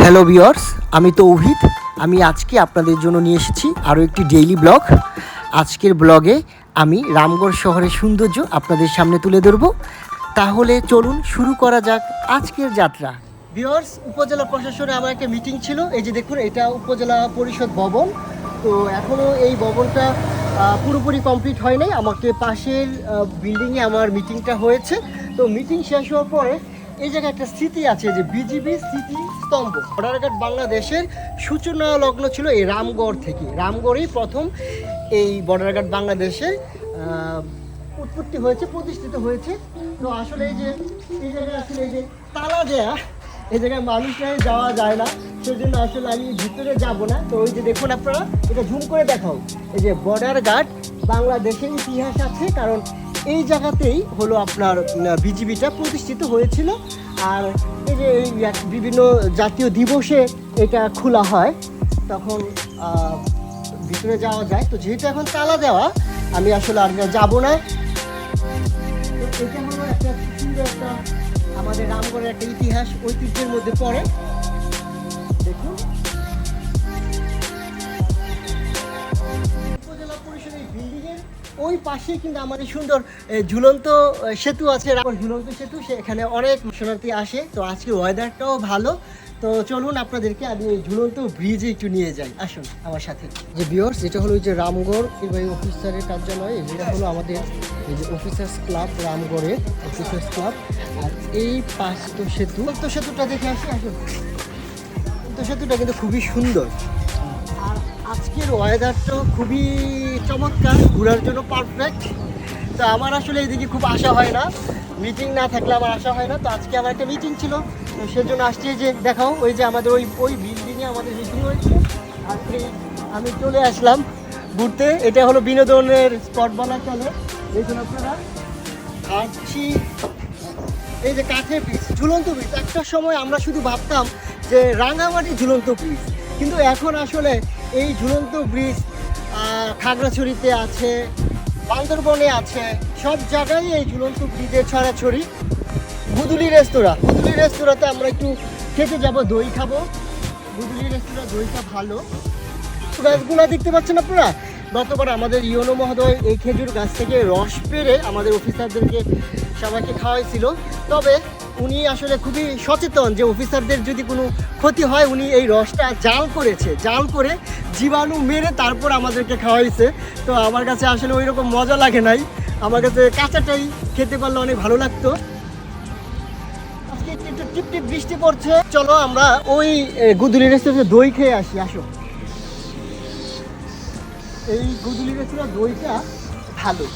Hello viewers আমি তৌহিদ আমি আজকে আপনাদের জন্য নিয়ে এসেছি আরও একটি ডেইলি ব্লগ আজকের ব্লগে আমি রামগড় শহরের সৌন্দর্য আপনাদের সামনে তুলে ধরব। তাহলে চলুন শুরু করা যাক আজকের যাত্রা। ভিওর্স উপজেলা প্রশাসনে আমার একটা মিটিং ছিল। এই যে দেখুন, এটা উপজেলা পরিষদ ভবন। তো এখনও এই ভবনটা পুরোপুরি কমপ্লিট হয় নাই। আমাকে পাশের বিল্ডিংয়ে আমার মিটিংটা হয়েছে। তো মিটিং শেষ হওয়ার পরে এই জায়গায় একটা স্মৃতি আছে যে বিজিবি স্মৃতি স্তম্ভ বর্ডারঘাট বাংলাদেশের সূচনা লগ্ন ছিল এই রামগড় থেকে। রামগড়েই প্রথম এই বর্ডারঘাট বাংলাদেশের আহ, উৎপত্তি হয়েছে প্রতিষ্ঠিত হয়েছে। তো আসলে এই যে এই জায়গায় আসলে এই যে তালা দেয়া এই জায়গায় মানুষরাই যাওয়া যায় না। সেজন্য আসলে আমি ভিতরে যাব না। তো ওই যে দেখুন আপনারা এটা ঝুম করে দেখাও। এই যে বর্ডার গার্ড বাংলাদেশের ইতিহাস আছে কারণ এই জায়গাতেই হলো আপনার বিজিবিটা প্রতিষ্ঠিত হয়েছিল। আর এই যে এই বিভিন্ন জাতীয় দিবসে এটা খোলা হয়, তখন ভিতরে যাওয়া যায়। তো যেহেতু এখন তালা দেওয়া, আমি আসলে আর যাব না। একটা আমাদের রামগড়ের একটা ইতিহাস, ঐতিহ্যের মধ্যে পড়ে। দেখুন। ওই পাশে কিন্তু আমাদের সুন্দর ঝুলন্ত সেতু আছে। ঝুলন্ত সেতু সেখানে অনেক শরণার্থী আসে। তো আজকে ওয়েদারটাও ভালো। তো চলুন আপনাদেরকে আমি ঝুলন্ত ব্রিজে একটু নিয়ে যাই। আসুন আমার সাথে। যে বিয়র্স এটা হলো ওই যে রামগড় নির্বাহী অফিসারের কার্যালয় যেটা হলো আমাদের এই যে অফিসার্স ক্লাব রামগড়ের অফিসার্স ক্লাব আর এই পাঁচ তো সেতু। তো সেতুটা দেখে আসি আসুন। তো সেতুটা কিন্তু খুবই সুন্দর। আজকের ওয়েদারটাও খুবই চমৎকার, ঘোরার জন্য পারফেক্ট তো আমার আসলে এদিকে খুব আশা হয় না। মিটিং না থাকলে আমার আশা হয় না। তো আজকে আমার একটা মিটিং ছিল। তো সেজন্য আসছি যে, দেখাও, ওই যে আমাদের ওই ওই বিল্ডিংয়ে আমাদের মিটিং হয়েছে। আজকে আমি চলে আসলাম ঘুরতে। এটা হলো বিনোদনের স্পট বলা চলে। দেখুন আপনারা। আসছি। এই যে কাঠের ব্রিজ ঝুলন্ত ব্রিজ একটা সময় আমরা শুধু ভাবতাম যে রাঙামাটি ঝুলন্ত ব্রিজ কিন্তু এখন আসলে এই ঝুলন্ত ব্রিজ খাগড়াছড়িতে আছে, বান্দরবনে আছে, সব জায়গায় এই ঝুলন্ত ব্রিজের ছড়াছড়ি। গুদুলি রেস্তোরাঁ। গুদুলি রেস্তোরাঁতে আমরা একটু খেতে যাব, দই খাব। গুদুলি রেস্তোরাঁ দইটা ভালো। গাছগুলো দেখতে পাচ্ছেন আপনারা? গতবার আমাদের ইয়নো মহোদয় এই খেজুর গাছ থেকে রস পেরে আমাদের অফিসারদেরকে সবাইকে খাওয়াইছিল। তবে উনি আসলে খুবই সচেতন যে অফিসারদের যদি কোনো ক্ষতি হয়, উনি এই রসটা জাল করেছে। জাল করে জীবাণু মেরে তারপর আমাদেরকে খাওয়াইছে। তো আমার কাছে আসলে ওই রকম মজা লাগে নাই। আমার কাছে কাঁচাটাই খেতে পারলে অনেক ভালো লাগতো। আজকে একটু একটু টিপ টিপ বৃষ্টি পড়ছে। চলো আমরা ওই গুদুলি রেস্টুরেন্টে দই খেয়ে আসি, আসো। এই গুদুলি রেস্তোরাঁ দইটা ভালো।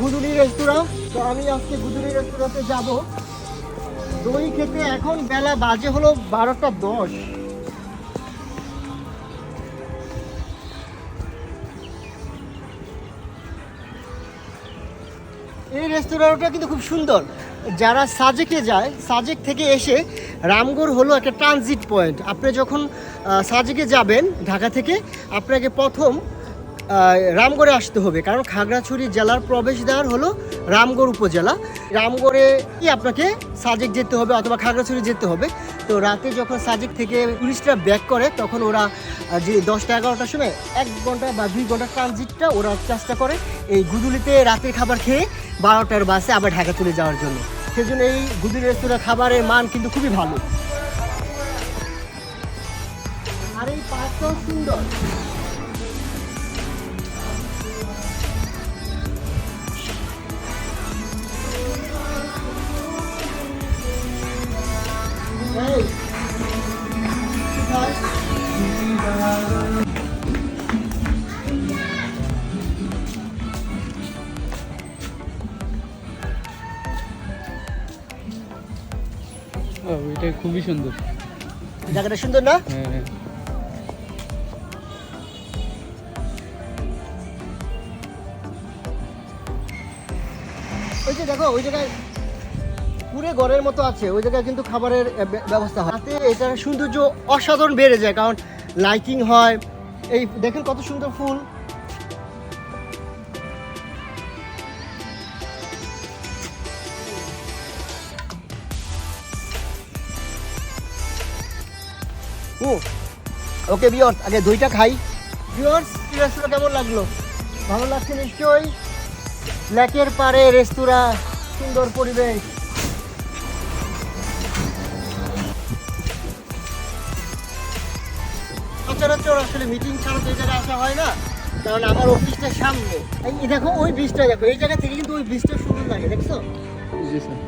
গুদুলি রেস্তোরাঁ তো আমি আজকে গুদুলি রেস্তোরাঁতে যাব। দই খেতে এখন বেলা বাজে হলো বারোটা দশ। এই রেস্তোরাঁটা কিন্তু খুব সুন্দর। যারা সাজেকে যায়, সাজেক থেকে এসে রামগড় হলো একটা ট্রানজিট পয়েন্ট আপনি যখন সাজেকে যাবেন ঢাকা থেকে, আপনাকে প্রথম রামগড়ে আসতে হবে। কারণ খাগড়াছড়ি জেলার প্রবেশদ্বার হলো রামগড় উপজেলা। রামগড়ে কি আপনাকে সাজেক যেতে হবে অথবা খাগড়াছড়ি যেতে হবে। তো রাতে যখন সাজেক থেকে টুরিস্টরা ব্যাক করে, তখন ওরা যে দশটা এগারোটার সময় এক ঘণ্টা বা দুই ঘণ্টা ট্রানজিটটা ওরা চেষ্টা করে এই গুদুলিতে রাতের খাবার খেয়ে বারোটার বাসে আবার ঢাকা চলে যাওয়ার জন্য। সেজন্য এই গুদুলি রেস্তোরাঁ খাবারের মান কিন্তু খুবই ভালো। আর এই পার্কটাও সুন্দর। এটা খুবই সুন্দর। জায়গাটা সুন্দর না? হ্যাঁ হ্যাঁ। ওই যে দেখো ওই জায়গায় পুরে ঘরের মতো আছে, ওই জায়গায় কিন্তু খাবারের ব্যবস্থা হয়। তাতে এটার সৌন্দর্য অসাধারণ বেড়ে যায়, কারণ লাইটিং হয়। এই দেখেন কত সুন্দর ফুল। ওকে বিয়র্স আগে দইটা খাই। বিয়র্স রেস্তোরাঁ কেমন লাগল? ভালো লাগছে নিশ্চয়ই। ল্যাকের পারে রেস্তোরাঁ সুন্দর পরিবেশ। সচরাচর আসলে মিটিং ছাড়া তো এই জায়গায় আসা হয় না। কারণ আমার অফিসটার সামনে। এই দেখো ওই ব্রিজটা দেখো এই জায়গা থেকে কিন্তু ওই ব্রিজটা সুন্দর লাগে দেখছ? জি স্যার।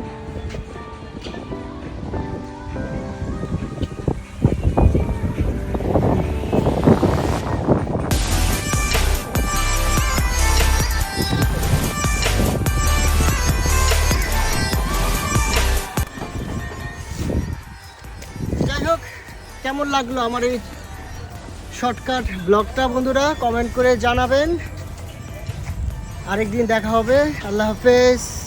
যাই হোক কেমন লাগল আমার এই শর্টকাট ব্লগটা বন্ধুরা কমেন্ট করে জানাবেন। আরেকদিন দেখা হবে। আল্লাহ হাফেজ।